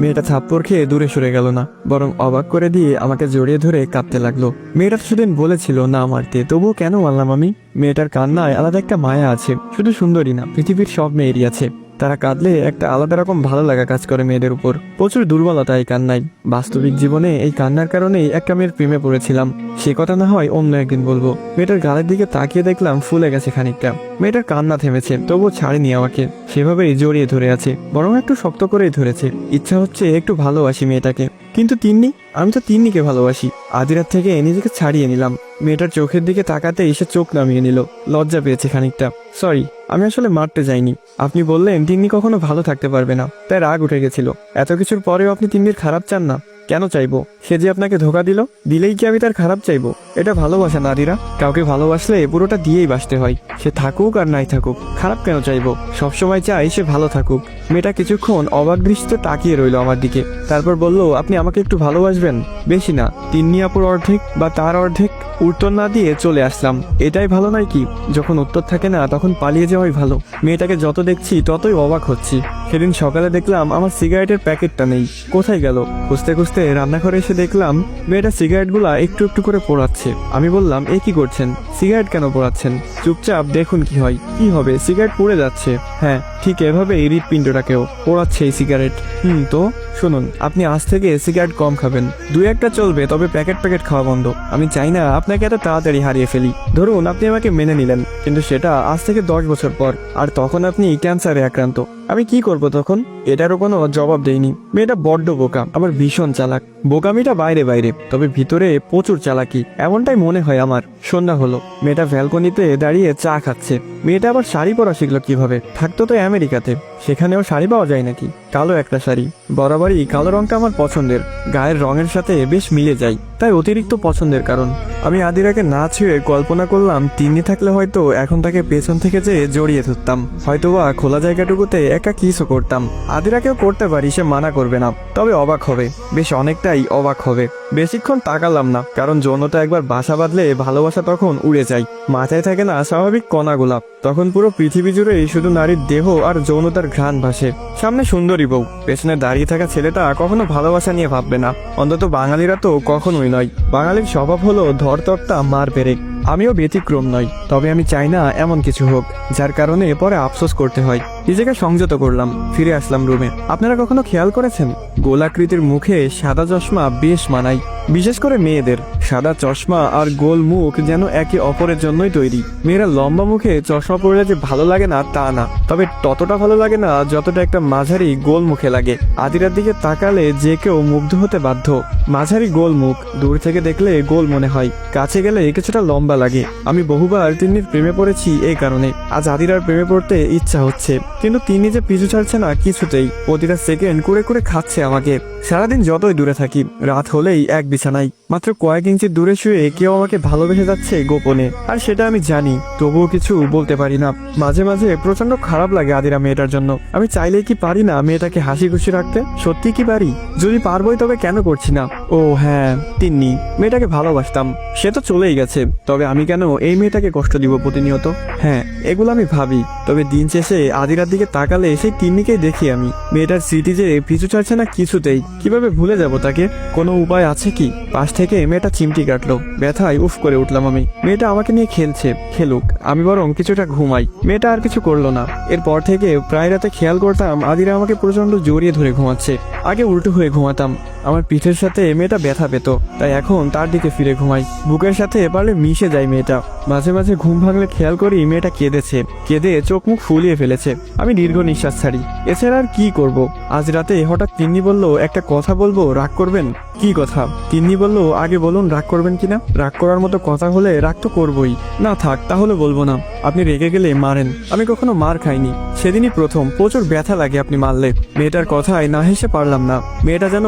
মেয়েটা থাপ্পড় খেয়ে দূরে সরে গেল না, বরং অবাক করে দিয়ে আমাকে জড়িয়ে ধরে কাঁদতে লাগল। মেয়েটা সেদিন বলেছিল না মারতে, তবুও কেন মারলাম আমি? মেয়েটার কান্নায় আলাদা একটা মায়া আছে, শুধু সুন্দরী না, পৃথিবীর সব মেয়েরই আছে। তারা কাঁদলে একটা আলাদা রকম ভালো লাগা কাজ করে মেয়েদের উপর। প্রচুর দুর্বলতা এই কান্নায়। বাস্তবিক জীবনে এই কান্নার কারণেই একটা মেয়ের প্রেমে পড়েছিলাম। সে কথা না হয় অন্য একদিন বলব। মেয়েটার গালের দিকে তাকিয়ে দেখলাম ফুলে গেছে খানিকটা। মেয়েটার কান্না থেমেছে, তবুও ছাড়েনি আমাকে। সেভাবেই জড়িয়ে ধরে আছে, বরং একটু শক্ত করেই ধরেছে। ইচ্ছা হচ্ছে একটু ভালোবাসি মেয়েটাকে। কিন্তু তিন্নি, আমি তো তিন্নিকে ভালোবাসি। আদিরাত থেকে নিজেকে ছাড়িয়ে নিলাম। মেয়েটার চোখের দিকে তাকাতে এসে চোখ নামিয়ে নিল। লজ্জা পেয়েছে খানিকটা। সরি, আমি আসলে মারতে যাইনি। আপনি বললেন, তিন্নি কখনো ভালো থাকতে পারবে না। তাই রাগ উঠে গেছিল। এত কিছুর পরেও আপনি তিন্নির খারাপ চান না। কেন চাইব? সে যে আপনাকে ধোকা দিল, দিলেই কি আমি তার খারাপ চাইব? এটা ভালোবাসা নারীরা কাউকে ভালোবাসলে পুরোটা দিয়েই বাসতে হয়। সে থাকুক আর নাই থাকুক, খারাপ কেন চাইব? সবসময় চাই সে ভালো থাকুক। মেয়েটা কিছুক্ষণ অবাক দৃষ্টিতে তাকিয়ে রইল আমার দিকে। তারপর বলল, আপনি আমাকে একটু ভালোবাসবেন? বেশি না। তিন্নি আপুর অর্ধেক বা তার অর্ধেক উত্তর না দিয়ে চলে আসলাম। এটাই ভালো নয় কি? যখন উত্তর থাকে না, তখন পালিয়ে যাওয়াই ভালো। মেয়েটাকে যত দেখছি, ততই অবাক হচ্ছি। সেদিন সকালে দেখলাম আমার সিগারেটের প্যাকেটটা নেই। কোথায় গেল? খুঁজতে খুঁজতে রান্নাঘরে এসে দেখলাম মেয়েটা সিগারেটগুলা একটু একটু করে পোড়াচ্ছে। আমি বললাম, এ কি করছেন? সিগারেট কেন পোড়াচ্ছেন? চুপচাপ দেখুন কি হয়। কি হবে? সিগারেট পুড়ে যাচ্ছে। হ্যাঁ ঠিক এভাবে এই হৃৎপিণ্ডটাকেও পোড়াচ্ছে এই সিগারেট। হুম, তো শুনুন, আপনি আজ থেকে সিগারেট কম খাবেন। দুই একটা চলবে, তবে প্যাকেট প্যাকেট খাওয়া বন্ধ। আমি চাই না আপনাকে এত তাড়াতাড়ি হারিয়ে ফেলি। ধরুন, আপনি আমাকে মেনে নিলেন, কিন্তু সেটা আজ থেকে দশ বছর পর, আর তখন আপনি ক্যান্সারে আক্রান্ত। আমি কি করব তখন? এটারও কোনো জবাব দেইনি। মেয়েটা বড্ড বোকা আবার ভীষণ চালাক। বোকামিটা বাইরে বাইরে, তবে ভিতরে প্রচুর চালাকি, এমনটাই মনে হয় আমার। সন্ধ্যা হলো, মেয়েটা ভ্যালকনিতে দাঁড়িয়ে চা খাচ্ছে। মেয়েটা আবার শাড়ি পরা শিখলো কীভাবে? থাকতো তো আমেরিকাতে। সেখানেও শাড়ি পাওয়া যায় নাকি? কালো একটা শাড়ি। বরাবরই কালো রংটা আমার পছন্দের। গায়ের রঙের সাথে বেশ মিলে যায়। তাই অতিরিক্ত পছন্দের কারণ। আমি আদিরাকে না ছুঁয়ে কল্পনা করলাম, তিন্নি থাকলে হয়তো এখন তাকে পেছন থেকে যেয়ে জড়িয়ে ধরতাম। হয়তোবা খোলা জায়গাটুকুতে একা কিসও করতাম। আদিরাকেও করতে পারি, সে মানা করবে না। তবে অবাক হবে। বেশ অনেকটাই অবাক হবে। বেশিক্ষণ তাকালাম না, কারণ যৌনতা একবার বাসা বাঁধলে ভালোবাসা তখন উড়ে যায়। মাথায় থাকে না স্বাভাবিক কণা গোলাপ তখন পুরো পৃথিবী জুড়েই শুধু নারীর দেহ আর যৌনতার ঘ্রাণ ভাসে। সামনে সুন্দরী বউ। পেছনে দাঁড়িয়ে থাকা ছেলেটা কখনো ভালোবাসা নিয়ে ভাববে না। অন্তত বাঙালিরা তো কখনোই নয়। বাঙালির স্বভাব হলো ধরতকটা মার পেরেক আমিও ব্যতিক্রম নই। তবে আমি চাই না এমন কিছু হোক, যার কারণে পরে আফসোস করতে হয়। নিজেকে সংযত করলাম, ফিরে আসলাম রুমে আপনারা কখনো খেয়াল করেছেন? গোলাকৃতির মুখে সাদা চশমা বেশ মানায়, বিশেষ করে মেয়েদের। সাদা চশমা আর গোল মুখ যেন একে অপরের জন্যই তৈরি। মেয়েরা লম্বা মুখে চশমা পরলে যে ভালো লাগে না, তা না। তবে ততটা ভালো লাগে না, যতটা একটা মাঝারি গোল মুখে লাগে। আদিরার দিকে তাকালে যে কেউ মুগ্ধ হতে বাধ্য। মাঝারি গোল মুখ, দূর থেকে দেখলে গোল মনে হয়। কাছে গেলে কিছুটা লম্বা লাগে। আমি বহুবার তিন্নির প্রেমে পড়েছি এই কারণে। আজ আদিরার প্রেমে পড়তে ইচ্ছা হচ্ছে। কিন্তু তিনি যে পিছু ছাড়ছে না কিছুতেই, প্রতিটা সেকেন্ড করে করে খাচ্ছে আমাকে। সারাদিন যতই দূরে থাকি, রাত হলেই এক বিছানায়। মাত্র কয়েক ইঞ্চি দূরে শুয়ে কেউ আমাকে ভালোবেসে যাচ্ছে গোপনে। আর সেটা আমি জানি, তবুও কিছু বলতে পারি না। মাঝে মাঝে প্রচণ্ড খারাপ লাগে আদিরা মেয়েটার জন্য। আমি চাইলেই কি পারি না মেয়েটাকে হাসি খুশি রাখতে? সত্যি কি পারি? যদি পারবোই তবে কেন করছি না? ও হ্যাঁ তিন্নি, মেয়েটাকে ভালোবাসতাম। সে তো চলেই গেছে, তবে আমি কেন এই মেয়েটাকে কষ্ট দিব প্রতিনিয়ত? হ্যাঁ এগুলো আমি ভাবি, তবে দিন শেষে আদিরার দিকে তাকালে সেই তিন্নিকেই দেখি আমি। মেয়েটার স্মৃতি যে পিছু ছাড়ছে না কিছুতেই, কীভাবে ভুলে যাব তাকে? কোনো উপায় আছে কি? পাশ থেকে মেয়েটা চিমটি কাটলো, ব্যথায় উফ করে উঠলাম আমি। মেয়েটা আমাকে নিয়ে খেলছে, খেলুক, আমি বরং কিছুটা ঘুমাই। মেয়েটা আর কিছু করল না। এরপর থেকে প্রায় রাতে খেয়াল করতাম আদিরা আমাকে প্রচণ্ড জড়িয়ে ধরে ঘুমাচ্ছে, আগে উল্টো হয়ে ঘুমাতাম। আমার পিঠের সাথে মেয়েটা ব্যথা পেত, তাই এখন তার দিকে ফিরে ঘুমাই। বুকের সাথে পারলে মিশে যায় মেয়েটা। মাঝে মাঝে ঘুম ভাঙলে খেয়াল করি মেয়েটা কেঁদেছে। কেঁদে চোখ মুখ ফুলিয়ে ফেলেছে। আমি দীর্ঘ নিঃশ্বাস ছাড়ি। এছাড়া আর কি করব? আজ রাতে হঠাৎ তিন্নি বলল, একটা কথা বলব, রাগ করবেন? কি কথা? তিন্নি বলল, আগে বলুন, রাগ করবেন কিনা? রাগ করার মতো কথা হলে রাগ তো করবই। না থাক, তাহলে বলব না। আপনি রেগে গেলে মারেন। আমি কখনো মার খাইনি। সেদিনই প্রথম। প্রচুর ব্যথা লাগে আপনি মারলে। মেয়েটার কথায় না হেসে পারলাম না। মেয়েটা যেন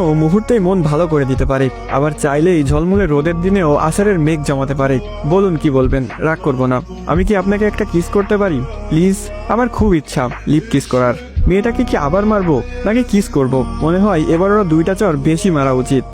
মুহূর্তেই মন ভালো করে দিতে পারে। আবার চাইলেই ঝলমলে রোদের দিনেও আষাঢ়ের মেঘ জমাতে পারে। বলুন কি বলবেন? রাগ করব না। আমি কি আপনাকে একটা কিস করতে পারি? প্লিজ, আমার খুব ইচ্ছা লিপ কিস করার। মেয়েটাকে কি আবার মারবো? নাকি কিস করব? মনে হয় এবার ওরা দুইটা চর বেশি মারা উচিত।